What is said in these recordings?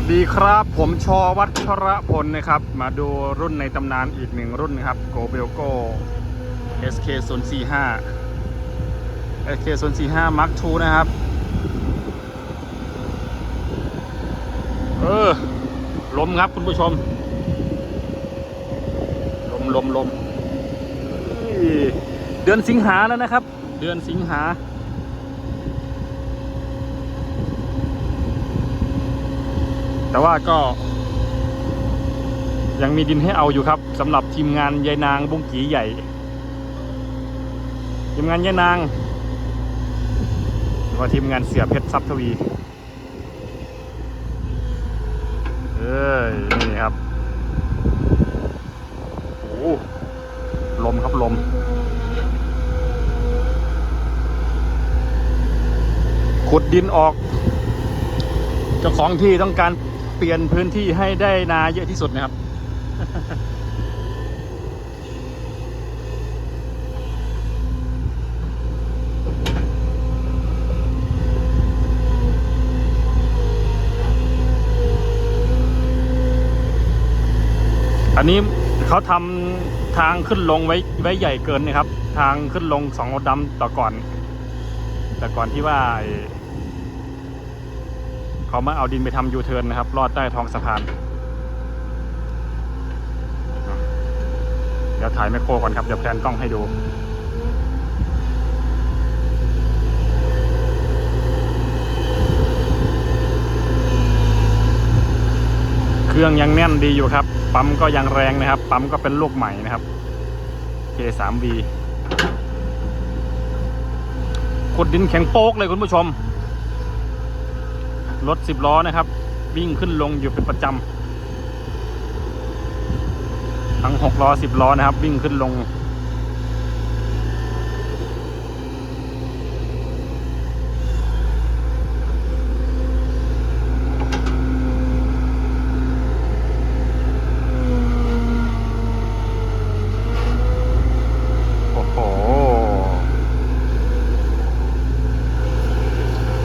วัสดีครับ ผมชอวัชระพลนะครับ มาดูรุ่นในตำนานอีกหนึ่งรุ่นนะครับ Go b e l g o SK 0 4 5 SK 0 4 5 Mark II นะครับ เออลมครับคุณผู้ชมลมลมลมเดือนสิงหาแล้วนะครับ เดือนสิงหา แต่ว่าก็ ยังมีดินให้เอาอยู่ครับสำหรับทีมงานยายนางบุ้งกีใหญ่ ทีมงานยายนางหรือว่าทีมงานเสียเพชรทรัพย์ทวีเอ้ยนี่ครับโอ้ลมครับลมขุดดินออก เจ้าของที่ต้องการ เปลี่ยนพื้นที่ให้ได้นาเยอะที่สุดนะครับ อันนี้เขาทำทางขึ้นลงไว้ไว้ใหญ่เกินนะครับ ทางขึ้นลงสองรถดำต่อก่อน แต่ก่อนที่ว่า เขามาเอาดินไปทำยูเทิร์นนะครับลอดใต้ท้องสะพาน เดี๋ยวถ่ายแมคโครก่อนครับ เดี๋ยวแพลนกล้องให้ดูเครื่องยังแน่นดีอยู่ครับ ปั๊มก็ยังแรงนะครับ ปั๊มก็เป็นลูกใหม่นะครับ K3V ขุดดินแข็งโป๊กเลยคุณผู้ชม รถสิบล้อนะครับ วิ่งขึ้นลงอยู่เป็นประจำทั้งหกล้อสิบล้อนะครับ วิ่งขึ้นลง โอ้โห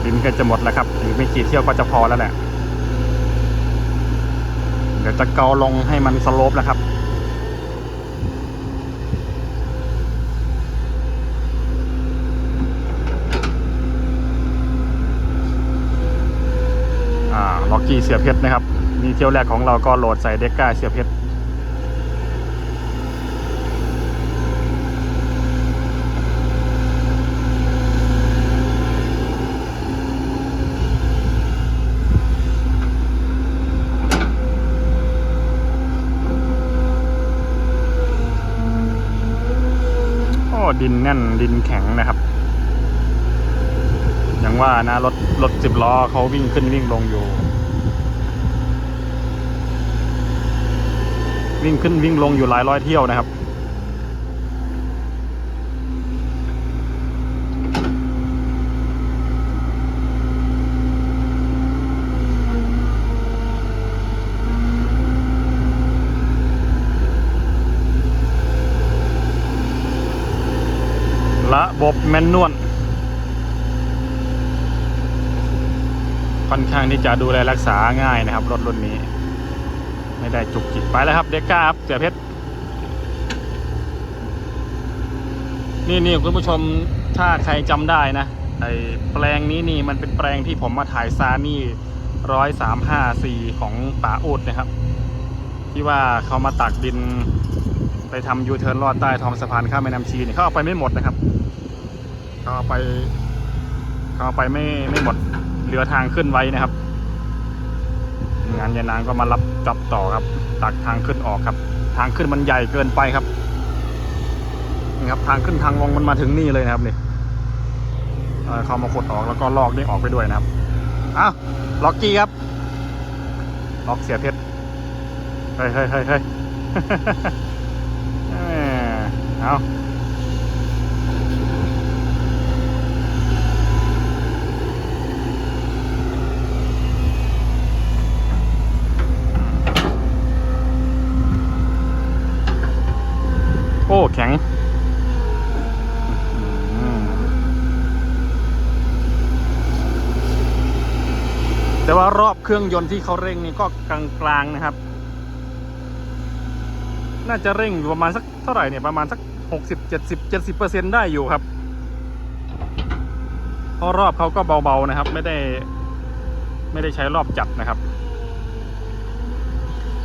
ดินก็จะหมดแล้วครับ กี่เที่ยวก็จะพอแล้วแหละ เดี๋ยวจะเกาลงให้มันสโลปนะครับอ่าล็อกกี้เสือเพชรนะครับ นี่เที่ยวแรกของเราก็โหลดใส่เด็กก้าเสือเพชร ดินแน่นดินแข็งนะครับ อย่างว่านะรถรถสิบล้อเขาวิ่งขึ้นวิ่งลงอยู่ วิ่งขึ้นวิ่งลงอยู่หลายร้อยเที่ยวนะครับ บบแมนนวลค่อนข้างที่จะดูแลรักษาง่ายนะครับ รถรุ่นนี้ ไม่ได้จุกจิกไปแล้วครับ เด็กก้าครับเสียเพชรนี่นี่คุณผู้ชมถ้าใครจำได้นะไอแปลงนี้นี่มันเป็นแปลงที่ผมมาถ่ายซานี่ร้อยสามห้าสี่ของป่าอุดนะครับ ที่ว่าเขามาตักดินไปทำยูเทิร์นลอดใต้ท้องสะพานข้ามแม่น้ำชีเนี่ยเขาเอาไปไม่หมดนะครับ เขาไปเขาไปไม่ไม่หมดเหลือทางขึ้นไว้นะครับ งานยานางก็มารับจับต่อครับตักทางขึ้นออกครับ ทางขึ้นมันใหญ่เกินไปครับนี่ครับ ทางขึ้นทางลงมันมาถึงนี่เลยนะครับนี่เขามาขดออกแล้วก็ลอกนี่ออกไปด้วยนะครับอ้าวล็อกกี้ครับล็อกเสียเพชรเฮ้ยเฮ้ยเฮ้ยเฮ้ยเอา แข็งแต่ว่ารอบเครื่องยนต์ที่เขาเร่งนี่ก็กลางๆนะครับ น่าจะเร่งอยู่ประมาณสักเท่าไหร่เนี่ยประมาณสักหกสิบเจ็ดสิบเจ็ดสิบเปอร์เซ็นได้อยู่ครับเพราะรอบเขาก็เบาๆนะครับ ไม่ได้ ไม่ได้ใช้รอบจัดนะครับ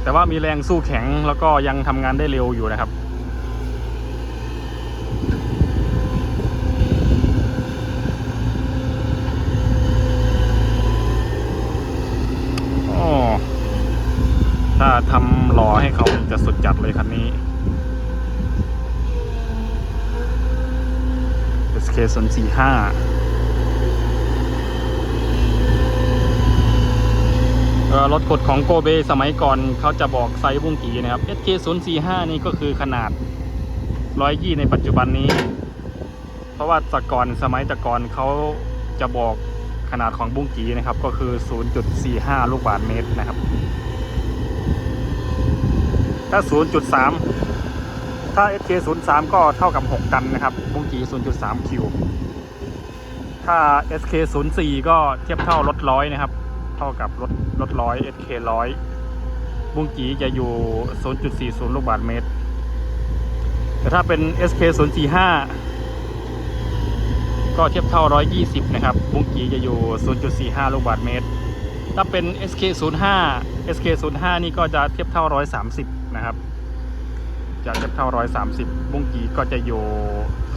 แต่ว่ามีแรงสู้แข็งแล้วก็ยังทำงานได้เร็วอยู่นะครับ โอ้ถ้า ทำหล่อให้เขาจะสุดจัดเลยคันนี้ SK 0 4 5รถกดของโกเบสมัยก่อนเขาจะบอกไซส์บุ้งกีนะครับ SK 0 4 5นี่ก็คือขนาด 120 ในปัจจุบันนี้ เพราะว่าต่ก่อนสมัยต่ก่อนเขาจะบอกขนาดของบุ้งกีนะครับ ก็คือ 0.45 ลูกบาศก์เมตรนะครับ ถ้า 0.3 ถ้า SK 0 3ก็เท่ากับ 6 ตันนะครับบุ้งกี0.3 คิว ถ้า SK 0 4ก็เทียบเท่ารถร้อยนะครับ เท่ากับรถรถร้อย SK ร้อยบุ้งกีจะอยู่ 0.40 ลูกบาศก์เมตร แต่ถ้าเป็น SK 0 4 5 ก็เทียบเท่า 120 นะครับ บุ้งกีจะอยู่ 0.45 ลูกบาศก์เมตร ถ้าเป็น SK 0 5 SK 0 5นี่ก็จะเทียบเท่า 130 นะครับจะเทียบเท่ามสิบุ้งกีก็จะอยู่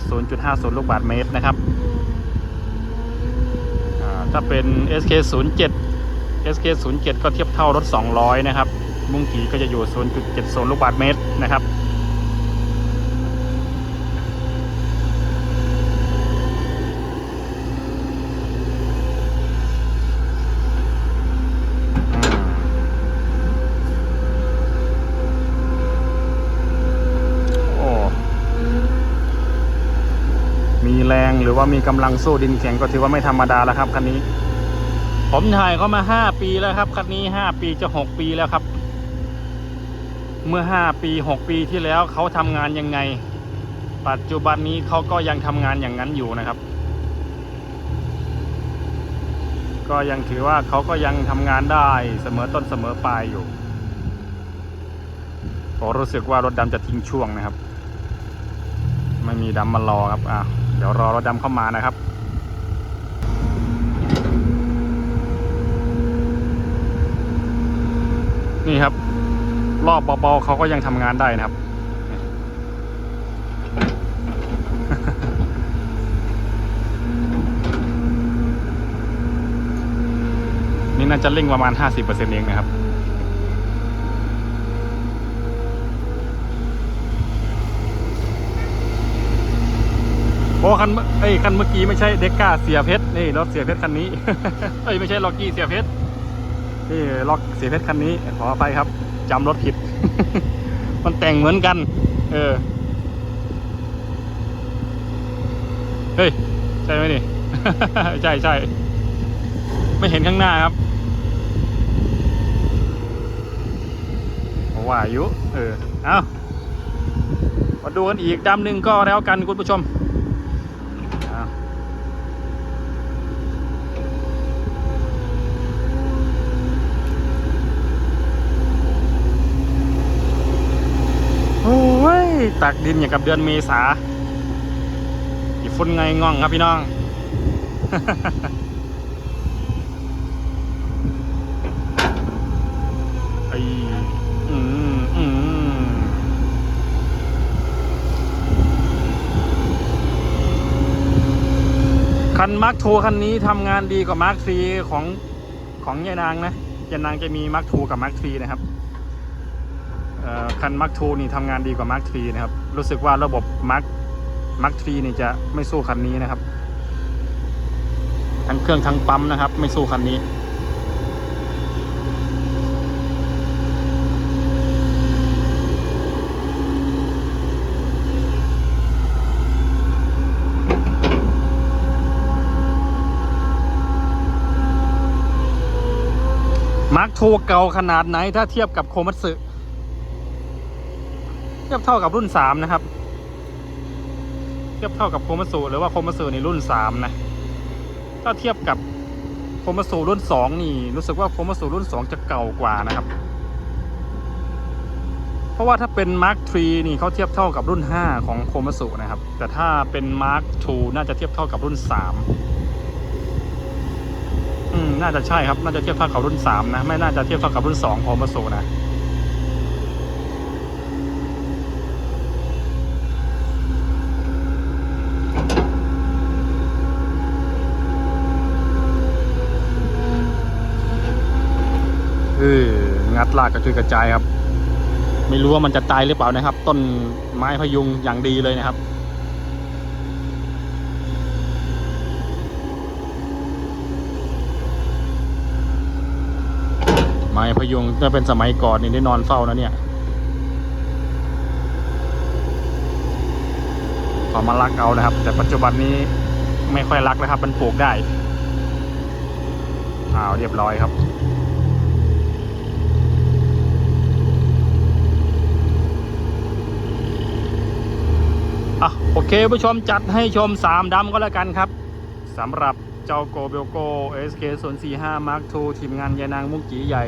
0.50ลูกบาศก์เมตรนะครับถ้าเป็น SK 07 SK 07ก็เทียบเท่ารถ 200 นะครับ บุ้งกีก็จะอยู่ 0.70 ลูกบาศก์เมตรนะครับ โอ้ มีแรงหรือว่ามีกำลังสู้ดินแข็งก็ถือว่าไม่ธรรมดาแล้วครับคันนี้ ผมถ่ายเขามาห้าปีแล้วครับคันนี้ห้าปีจะหกปีแล้วครับ เมื่อห้าปีหกปีที่แล้วเขาทำงานยังไง ปัจจุบันนี้เขาก็ยังทำงานอย่างนั้นอยู่นะครับ ก็ยังถือว่าเขาก็ยังทำงานได้เสมอต้นเสมอปลายอยู่ผมรู้สึกว่ารถดำจะทิ้งช่วงนะครับ ไม่มีดำมารอครับ อะเดี๋ยวรอรถดำเข้ามานะครับนี่ครับ รอบเบาๆเขาก็ยังทำงานได้นะครับ นี่น่าจะเร่งประมาณ 50%เองนะครับ โอ้คันเมื่อเอ้คันเมื่อกี้ไม่ใช่เด็กก้าเสียเพชรนี่รถเสียเพชรคันนี้เอ้ยไม่ใช่ล็อกกี้เสียเพชรนี่ล็อกเสียเพชรคันนี้ขออภัยครับจำรถผิด มันแต่งเหมือนกัน เออเฮ้ยใช่ไหมนี่ใช่ใช่ไม่เห็นข้างหน้าครับว่าอายุเออเอามาดูกันอีกดำหนึ่งก็แล้วกันคุณผู้ชม โอ้ยตักดินอย่างกับเดือนเมษาอีฝุ่นไงง่องครับพี่น้อง ไออืมอืมคันมาร์คทูคันนี้ทำงานดีกว่ามาร์คซีของของยายนางนะยายนางจะมีมาร์คทูกับมาร์คทรีนะครับ คันมาร์คทูนี่ทำงานดีกว่ามาร์คทีนะครับ รู้สึกว่าระบบมาร์คมาร์คทีนี่จะไม่สู้คันนี้นะครับ ทั้งเครื่องทั้งปั๊มนะครับ ไม่สู้คันนี้มาร์คทูเก่าขนาดไหนถ้าเทียบกับโคมัตสึ ทียบเท่ากับรุ่นสามนะครับ เทียบเท่ากับโคมัสึหรือว่าโคมัสึในรุ่นสามนะถ้าเทียบกับโคมาสูรุ่นสองนี่รู้สึกว่าโคมาสูรุ่นสองจะเก่ากว่านะครับ เพราะว่าถ้าเป็น Mark 3นี่เขาเทียบเท่ากับรุ่น5ของโคมาสุนะครับ แต่ถ้าเป็น Mark 2น่าจะเทียบเท่ากับรุ่น3อืมน่าจะใช่ครับน่าจะเทียบเท่ากับรุ่น3นะไม่น่าจะเทียบเท่ากับรุ่น2โคมาสุนะ อองัดลากกระจุยกระจายครับ ไม่รู้ว่ามันจะตายหรือเปล่านะครับ ต้นไม้พยุงอย่างดีเลยนะครับไม้พยุงถ้าเป็นสมัยก่อนนี่ได้นอนเฝ้านะเนี่ยพอมารักเอานะครับ แต่ปัจจุบันนี้ไม่ค่อยรักแล้วครับ มันปลูกได้อ้าวเรียบร้อยครับ โอเคผู้ชมจัดให้ชม 3ดำก็แล้วกันครับสำหรับเจ้าโกเบลโก SK 0 4 5 Mark II ทีมงานยานางมุกจีใหญ่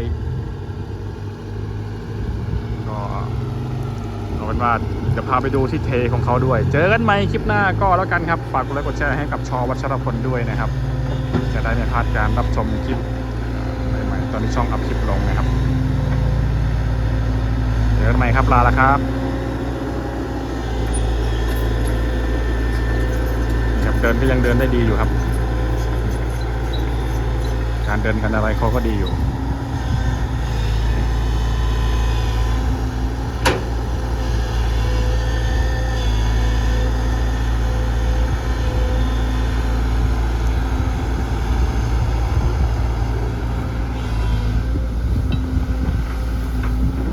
ก็เอาเป็นว่าจะพาไปดูที่เทของเขาด้วย เจอกันไหมคลิปหน้าก็แล้วกันครับ ฝากกดไลค์กดแชร์ให้กับชอวัชรพลด้วยนะครับ จะได้ไม่พลาดการรับชมคลิปใหม่ๆตอนนี้ช่องอัพคลิปลงนะครับ เจอกันใหม่ครับลาละครับ เดินก็ยังเดินได้ดีอยู่ครับ การเดินกันอะไรเขาก็ดีอยู่